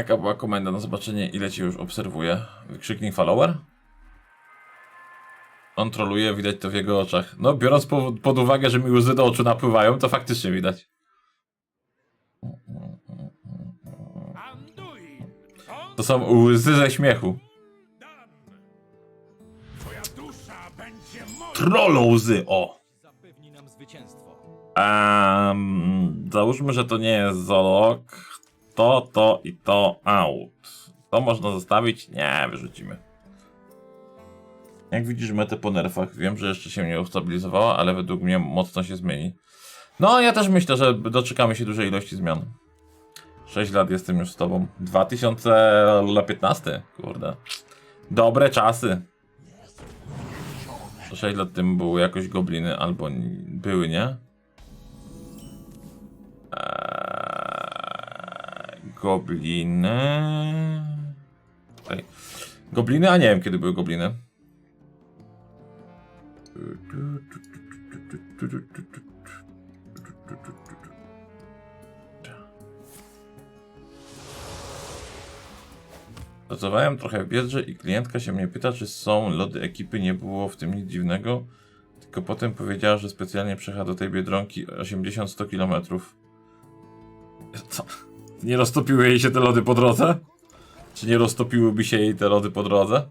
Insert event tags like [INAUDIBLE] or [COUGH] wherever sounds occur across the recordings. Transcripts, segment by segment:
Jaka była komenda na zobaczenie, ile cię już obserwuje? Wykrzyknik follower? On troluje, widać to w jego oczach. No, biorąc po, pod uwagę, że mi łzy do oczu napływają, to faktycznie widać. To są łzy ze śmiechu. Trollo łzy, o! Zapewni nam zwycięstwo. Um, załóżmy, że to nie jest zolog. To, to i to out. To można zostawić? Nie, wyrzucimy. Jak widzisz metę po nerfach, wiem, że jeszcze się nie ustabilizowała, ale według mnie mocno się zmieni. No, ja też myślę, że doczekamy się dużej ilości zmian. 6 lat jestem już z tobą. 2015, kurde. Dobre czasy. 6 lat temu były jakoś gobliny, albo były, nie? Eee, gobliny. Tutaj. Gobliny, a nie wiem kiedy były gobliny. Pracowałem trochę w biedrze i klientka się mnie pyta, czy są lody ekipy. Nie było w tym nic dziwnego. Tylko potem powiedziała, że specjalnie przejechała do tej biedronki 80-100 kilometrów. Co? Nie roztopiły jej się te lody po drodze? Czy nie roztopiłyby się jej te lody po drodze?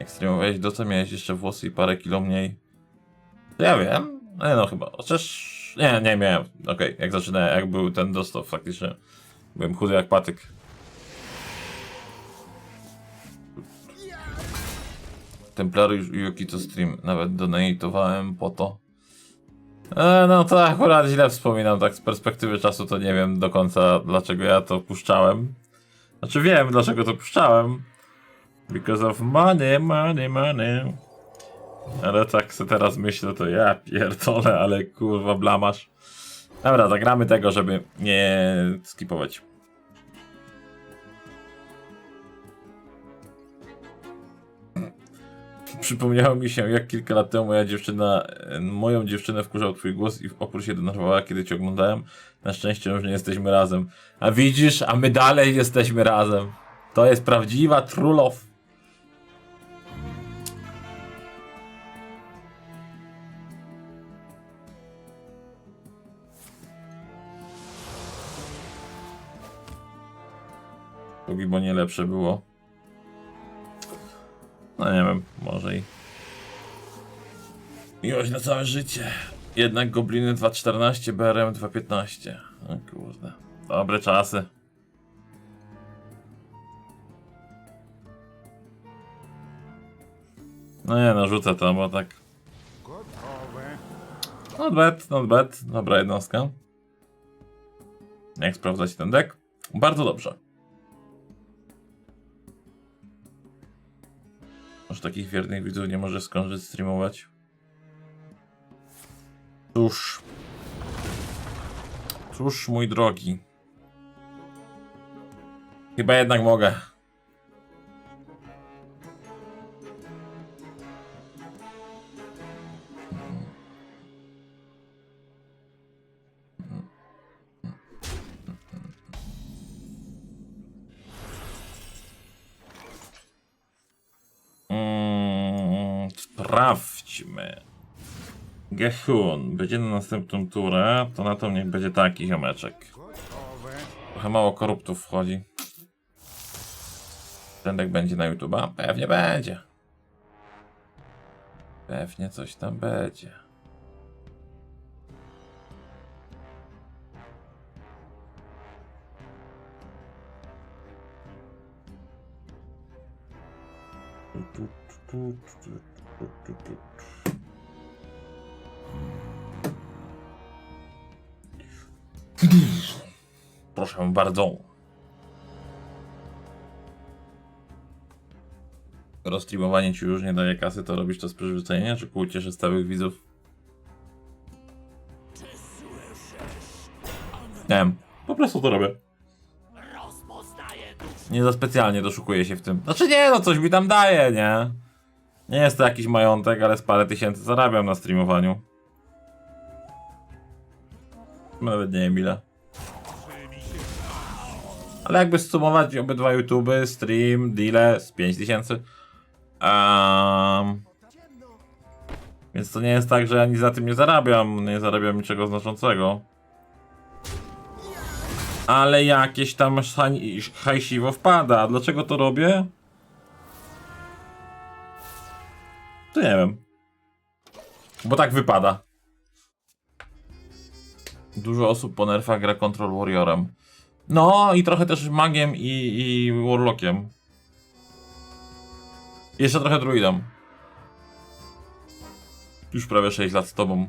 Jak streamowałeś, do co miałeś jeszcze włosy i parę kilo mniej? Ja wiem. Nie no chyba. Chociaż... Nie, nie miałem. Okej, jak zaczynałem, jak był ten dostaw faktycznie. Byłem chudy jak patyk. Templariusz i Yuki to stream. Nawet donatowałem po to. E, no to akurat źle wspominam, tak z perspektywy czasu to nie wiem do końca dlaczego ja to puszczałem. Znaczy wiem dlaczego to puszczałem. Because of money, money, money. Ale tak se teraz myślę, to ja pierdolę, ale kurwa blamasz. Dobra, zagramy tego, żeby nie skipować. Przypomniało mi się, jak kilka lat temu moja dziewczyna, e, moją dziewczynę wkurzał twój głos i w opór się denerwowała, kiedy cię oglądałem. Na szczęście już nie jesteśmy razem. A widzisz, a my dalej jesteśmy razem. To jest prawdziwa trulow. Póki bo nie lepsze było. No nie wiem, może i. Miłość na całe życie. Jednak Gobliny 2.14, BRM 2.15. O kurde. Dobre czasy. No nie no, rzucę to, bo tak. Not bad, not bad. Dobra jednostka. Jak sprawdzać ten deck? Bardzo dobrze. Może takich wiernych widzów nie może skończyć streamować? Cóż. Cóż, mój drogi. Chyba jednak mogę. Gehun będzie na następną turę, to na to niech będzie taki ziomeczek. Trochę mało koruptów wchodzi. Ten będzie na YouTube'a? Pewnie będzie. Pewnie coś tam będzie. Proszę bardzo. Rozstreamowanie ci już nie daje kasy, to robisz to z przyzwyczajenia, czy ku ucieszy stałych widzów? Nie wiem, po prostu to robię. Nie za specjalnie doszukuję się w tym. Znaczy nie, no coś mi tam daje, nie? Nie jest to jakiś majątek, ale z parę tysięcy zarabiam na streamowaniu. Nawet nie wiem ile. Ale jakby sumować obydwa YouTube, stream, deale z 5000. Um, więc to nie jest tak, że ja nic na tym nie zarabiam. Nie zarabiam niczego znaczącego. Ale jakieś tam hajsiwo wpada. Dlaczego to robię? To nie wiem. Bo tak wypada. Dużo osób po nerfach gra Control Warriorem. No i trochę też magiem i, i warlockiem. Jeszcze trochę druidem. Już prawie 6 lat z tobą.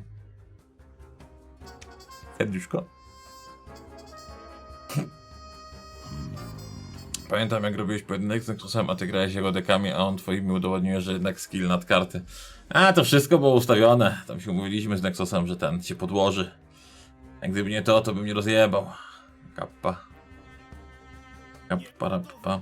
Serduszko. [LAUGHS] Pamiętam jak robiłeś pojedynek z Nexusem, a ty grałeś jego dekami, a on twoimi udowodnił, że jednak skill nad karty. A to wszystko było ustawione. Tam się umówiliśmy z Nexusem, że ten cię podłoży. Gdyby nie to, to bym nie rozjebał. Kappa. Kappa, rappa.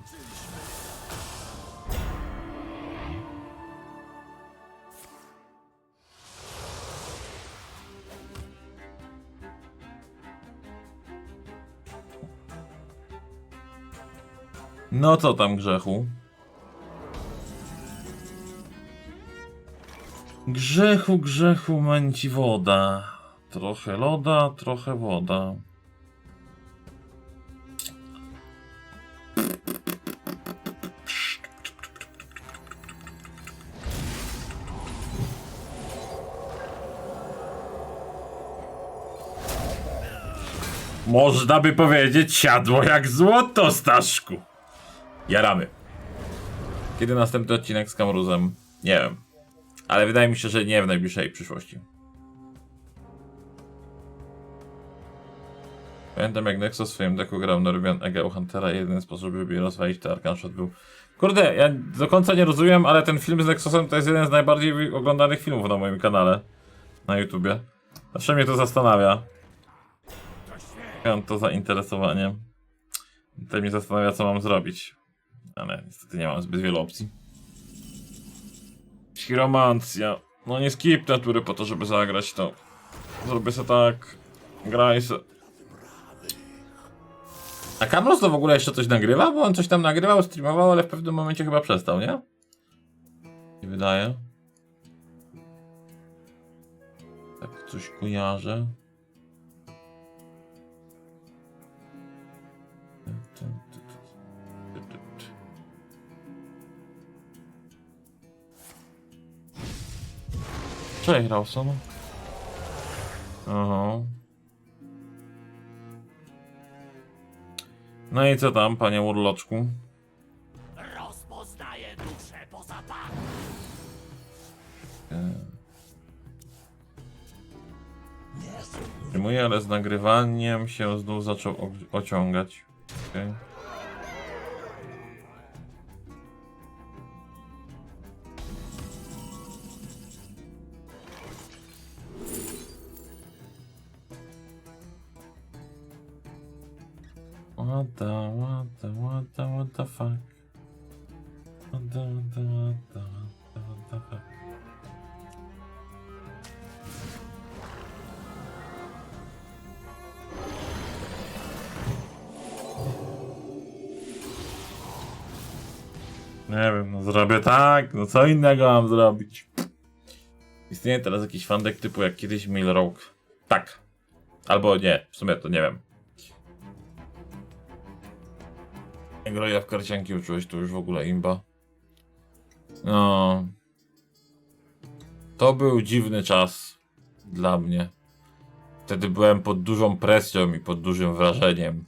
No co tam grzechu? Grzechu, grzechu męci woda. Trochę loda, trochę woda. Można by powiedzieć, siadło jak złoto, Staszku. Jaramy. Kiedy następny odcinek z Kamruzem? Nie wiem. Ale wydaje mi się, że nie w najbliższej przyszłości. Pamiętam jak Nexus w swoim deku grał Norbion Egeo Huntera i jedyny sposób, żeby rozwalić to Arcan Shot był... Kurde, ja do końca nie rozumiem, ale ten film z Nexusem to jest jeden z najbardziej oglądanych filmów na moim kanale. Na YouTubie. Zawsze mnie to zastanawia. Mam to zainteresowanie. To mnie zastanawia, co mam zrobić. Ale niestety nie mam zbyt wielu opcji. Chiromancja. No nie skipnę tury po to, żeby zagrać to. Zrobię se tak. Graj se. A Kamros to w ogóle jeszcze coś nagrywa? Bo on coś tam nagrywał, streamował, ale w pewnym momencie chyba przestał, nie? Nie wydaje. Tak coś kojarzę. Cześć, Rawson. Aha. No i co tam, panie urloczku? Rozpoznaję duszę po zapachu. Przyjmuję, ale z nagrywaniem się znów zaczął ociągać. Okej. What the, what the, what the, what the fuck? What the, what the, what the, what the, what the fuck? Nie wiem, no zrobię tak, no co innego mam zrobić. Istnieje teraz jakiś fandek typu jak kiedyś Milrogue. Tak. Albo nie, w sumie to nie wiem. Jak w karcianki uczyłeś, to już w ogóle imba. No. To był dziwny czas dla mnie. Wtedy byłem pod dużą presją i pod dużym wrażeniem.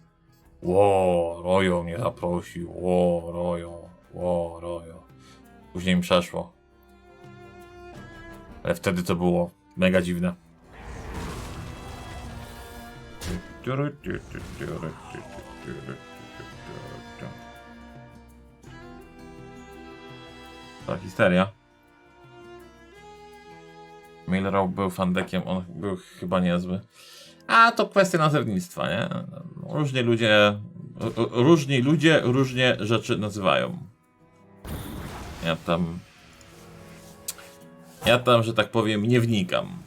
Ło, Rojo mnie zaprosił. Ło, Rojo. Ło, Rojo. Później mi przeszło. Ale wtedy to było mega dziwne. Ta histeria. Milrow był fandekiem, on był chyba niezły. A to kwestia nazewnictwa, nie? Różni ludzie, różni ludzie różnie rzeczy nazywają. Ja tam. Ja tam, że tak powiem, nie wnikam.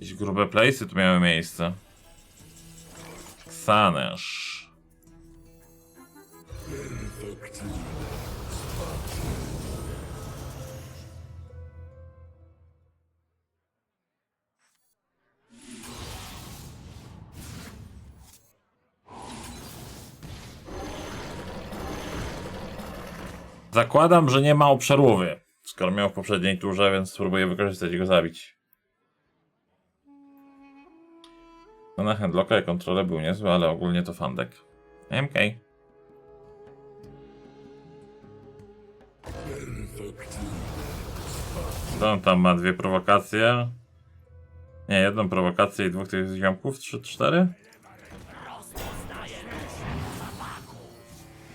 Jakieś grube place'y tu miały miejsce. Ksanesz. Zakładam, że nie ma obszarówy. Skoro miał w poprzedniej turze, więc spróbuję wykorzystać i go zabić. No na handlocka i kontrolę był niezły, ale ogólnie to fandek. MK. On tam ma dwie prowokacje. Nie, jedną prowokację i dwóch tych ziomków. Trzy, cztery?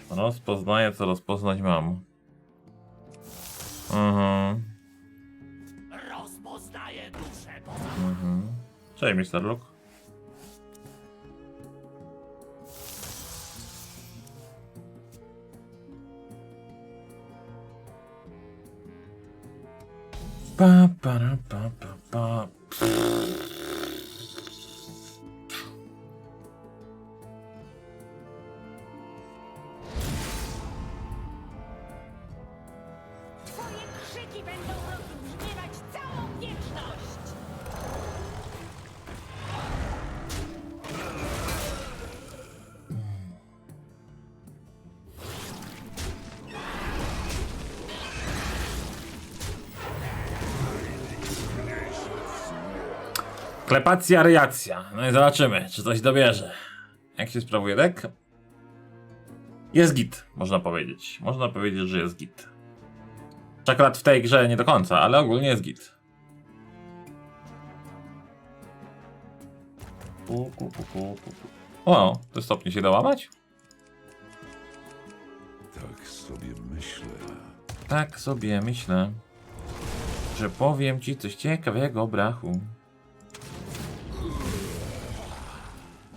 Rozpoznaję, co rozpoznać mam. Mhm. Mhm. Cześć, Mr. Luke. Ba, ba, da, ba, ba, ba. Klepacja, reakcja. No i zobaczymy, czy coś dobierze. Jak się sprawuje dek? Jest git, można powiedzieć. Można powiedzieć, że jest git. Akurat w tej grze nie do końca, ale ogólnie jest git. Pu, pu, pu, pu, pu, pu. O, te stopnie się da łamać? Tak sobie myślę. Tak sobie myślę, że powiem ci coś ciekawego, brachu.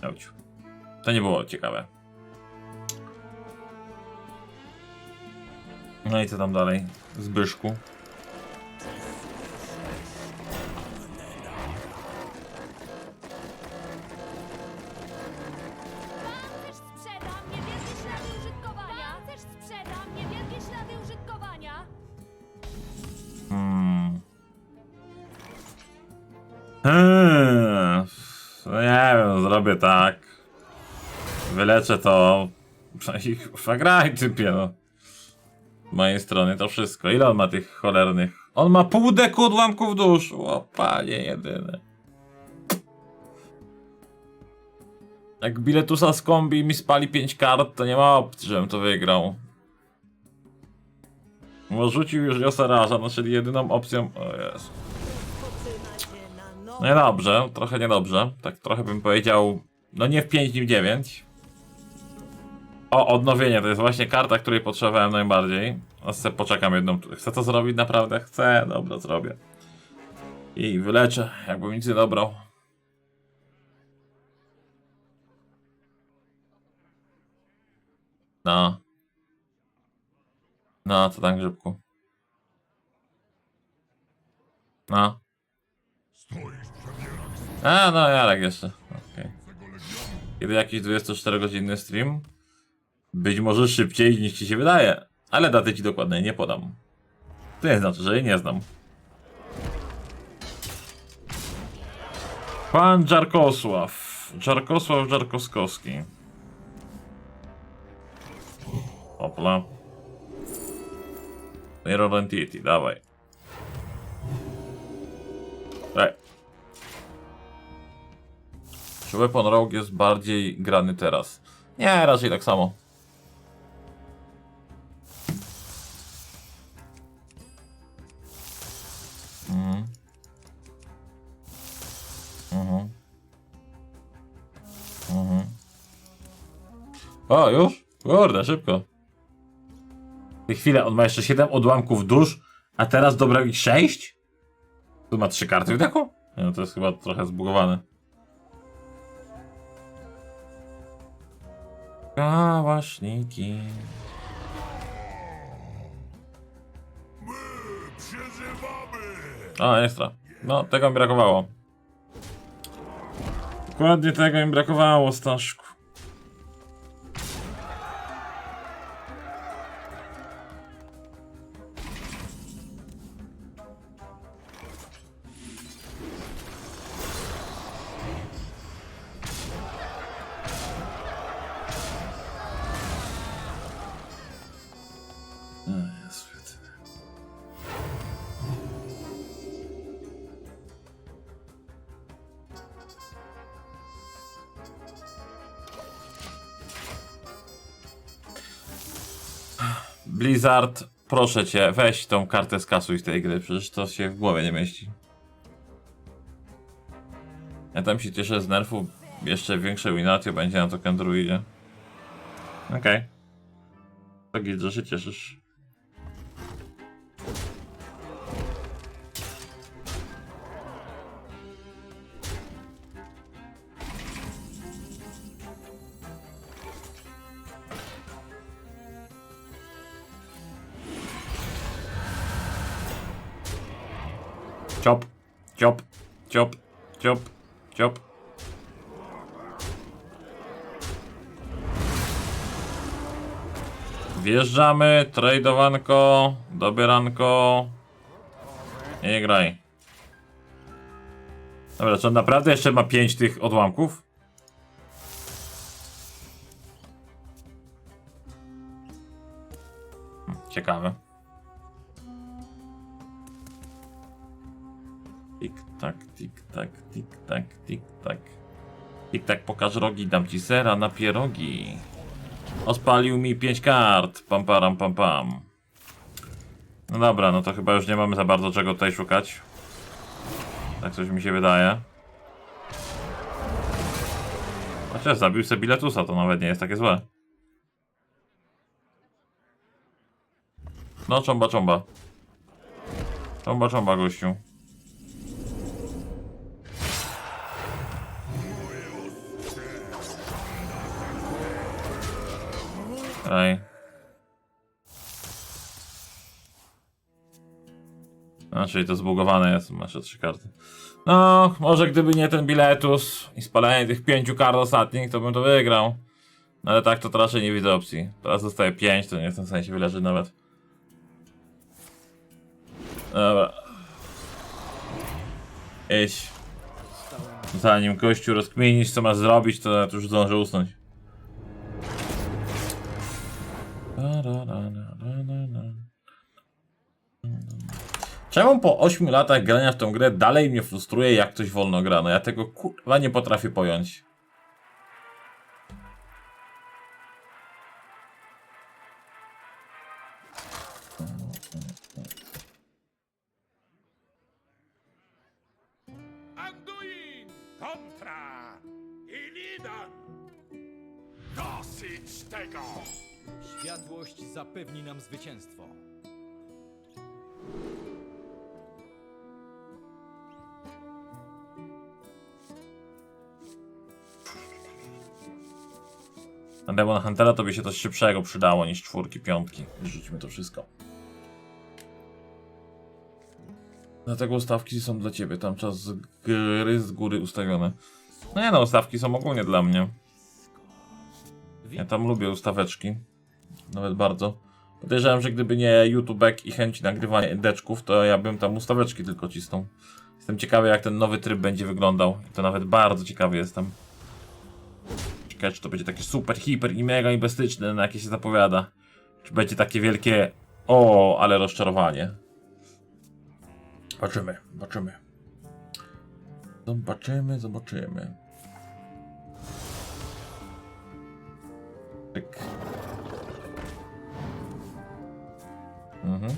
Auć. To nie było ciekawe. No i co tam dalej? Zbyszku. Też sprzedam niewielkie ślady użytkowania! Też sprzedam niewielkie ślady użytkowania! Hmm. Hmm. No nie wiem, zrobię tak. Wyleczę to. No [LAUGHS] i kurwa, graj typie, no. Z mojej strony to wszystko. Ile on ma tych cholernych? On ma pół deku odłamków dusz. O panie jedyny. Jak biletusa z kombi mi spali 5 kart, to nie ma opcji, żebym to wygrał. Bo rzucił już Josaraża, no czyli jedyną opcją... O Jezu. No niedobrze, trochę niedobrze. Tak trochę bym powiedział, no nie w 5, nie w 9. O, odnowienie, to jest właśnie karta, której potrzebowałem najbardziej. A se poczekam jedną... Chcę to zrobić naprawdę? Chcę, dobra, zrobię. I wyleczę, jakbym nic nie dobrał. No. No, co tam grzybku? No. A, no Jarek jeszcze. Okej. Kiedy jakiś 24-godzinny stream? Być może szybciej niż ci się wydaje. Ale daty ci dokładnej nie podam. To nie znaczy, że jej nie znam. Pan Czarkosław. Czarkosław Czarkoskowski. Opla. Mirror Entity, dawaj. Czy Weapon Rogue jest bardziej grany teraz? Nie, raczej tak samo. Mhm. Mhm. Mhm. O, już? Kurde, szybko. Chwilę, on ma jeszcze 7 odłamków dusz, a teraz dobra ich 6? Tu ma 3 karty w deku? No to jest chyba trochę zbugowane. Kałaśniki. A, ekstra. No, tego mi brakowało. Dokładnie tego mi brakowało, Staszku. Blizzard, proszę cię, weź tą kartę skasuj z tej gry, przecież to się w głowie nie mieści. Ja tam się cieszę z nerfu, jeszcze większe winatio będzie na to Druidzie. Okej. Okay. To git, że się cieszysz. Ciop, ciop, ciop, ciop, ciop. Wjeżdżamy, tradowanko, dobieranko. Nie graj. Dobra, czy on naprawdę jeszcze ma 5 tych odłamków? Hm, Ciekawe. Tak, tik tak, tik tak, tik tak. Tik tak, pokaż rogi, dam ci sera na pierogi. Ospalił mi 5 kart. Pam param pam pam. No dobra, no to chyba już nie mamy za bardzo czego tutaj szukać. Tak coś mi się wydaje. Chociaż zabił sobie biletusa, to nawet nie jest takie złe. No, cząba, cząba. Cząba, cząba, gościu. Ej. A, czyli to zbugowane jest, masz trzy karty. No, może gdyby nie ten biletus i spalenie tych pięciu kart ostatnich, to bym to wygrał. No ale tak to, to raczej nie widzę opcji. Teraz zostaje pięć, to nie jestem w stanie się wyleczyć nawet. Dobra. Idź. Zanim gościu rozkminisz co masz zrobić, to już zdążę usnąć. Czemu po 8 latach grania w tą grę dalej mnie frustruje jak ktoś wolno gra? No ja tego kurwa nie potrafię pojąć. Nam zwycięstwo. Na Demon Huntera to by się coś szybszego przydało niż czwórki, piątki. Rzućmy to wszystko. Dlatego ustawki są dla ciebie, tam czas gry z góry ustawione. No nie no, ustawki są ogólnie dla mnie. Ja tam lubię ustaweczki. Nawet bardzo. Podejrzewam, że gdyby nie YouTubek i chęci nagrywania deczków, to ja bym tam ustaweczki tylko cisnął. Jestem ciekawy jak ten nowy tryb będzie wyglądał. To nawet bardzo ciekawy jestem. Ciekawe, czy to będzie takie super, hiper i mega inwestyczne, na jakie się zapowiada. Czy będzie takie wielkie o, ale rozczarowanie. Zobaczymy, zobaczymy. Zobaczymy, zobaczymy. Mhm.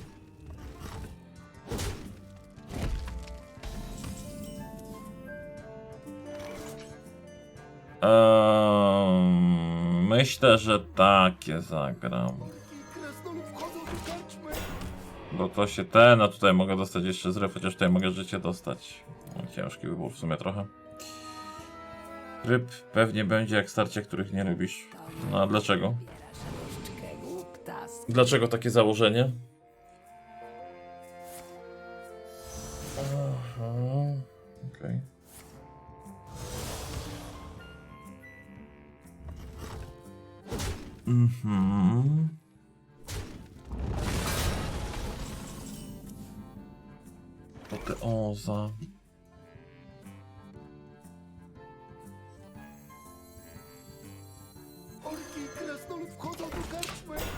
Myślę, że takie zagram. Bo to się ten, a tutaj mogę dostać jeszcze zryw, chociaż tutaj mogę życie dostać. Ciężki wybór w sumie trochę. Tryb pewnie będzie jak starcie, których nie lubisz. No a dlaczego? Dlaczego takie założenie? Mhm. Apoteoza.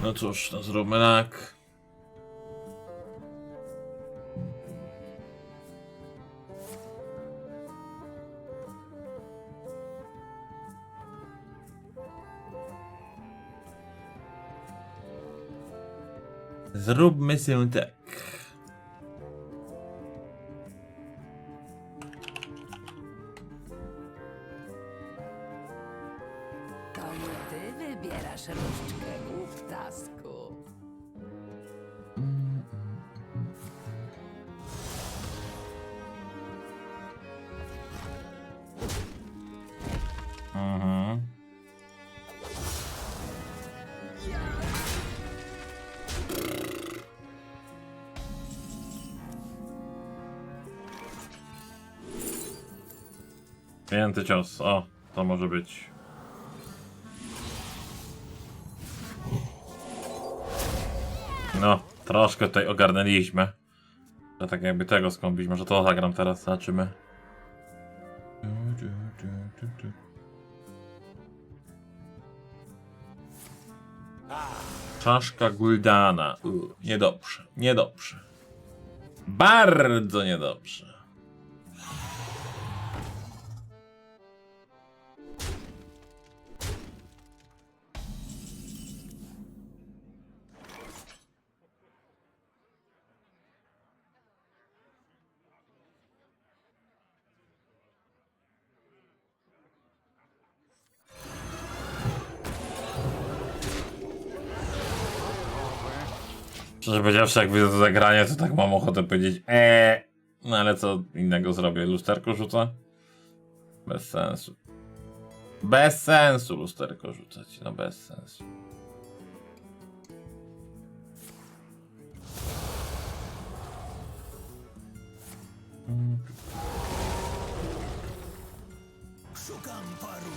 No cóż, no zróbmy tak. Zróbmy się tak. To nie ty wybierasz różdżkę, głuptasku. Mhm. Pięty cios. O, to może być. No, troszkę tutaj ogarnęliśmy. To tak jakby tego skąpić. Może to zagram teraz, zobaczymy. Czaszka Guldana. U, niedobrze, niedobrze. Bardzo niedobrze. Szczerze powiedziawszy, jak widzę to zagranie, to tak mam ochotę powiedzieć eee. No ale co innego zrobię? Lusterko rzucę? Bez sensu. Bez sensu lusterko rzucać, no bez sensu.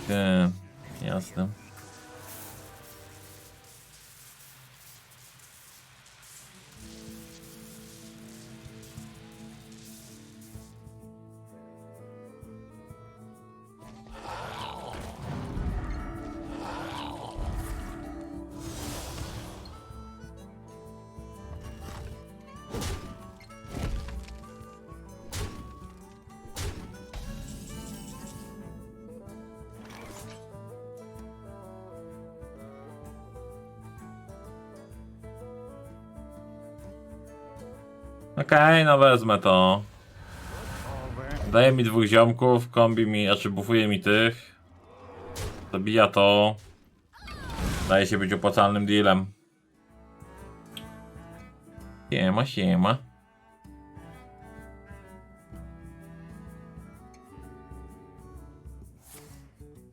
Nie, jasne. Okej, no wezmę to. Daje mi dwóch ziomków, kombi mi, znaczy bufuje mi tych. Zabija to. Daje się być opłacalnym dealem. Siema, siema.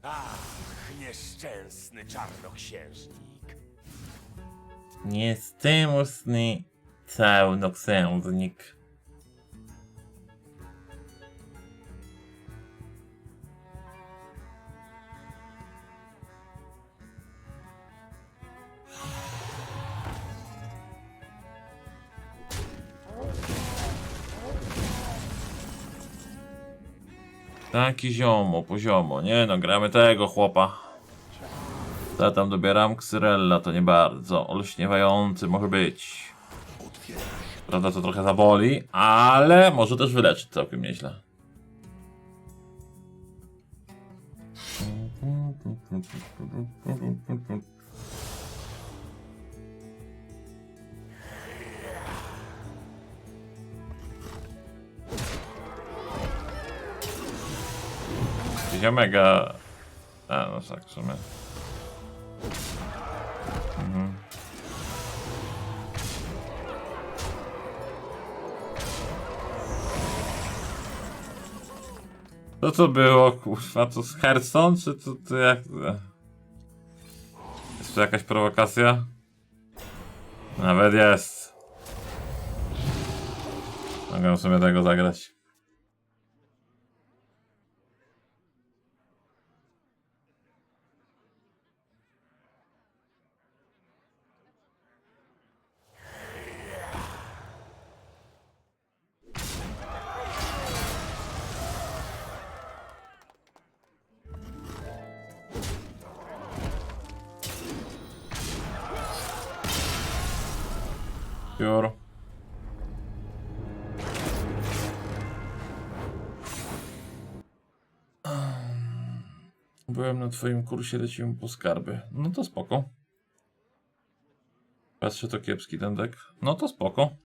Ach, nieszczęsny czarnoksiężnik. Niestymusny czarnoksiężnik. Taki ziomo, poziomo. Nie no, gramy tego chłopa. Ja tam dobieram Xyrella, to nie bardzo. Olśniewający może być. Prawda, to trochę zaboli, ale może też wyleczyć całkiem nieźle. Ziomega... A, no tak, w sumie. To co było, kurwa, to z Hearthstone, czy to, to jak... Jest tu jakaś prowokacja? Nawet jest. Mogę sobie tego zagrać. Twoim kursie, lecimy po skarby. No to spoko. Patrzę, to kiepski ten dek. No to spoko.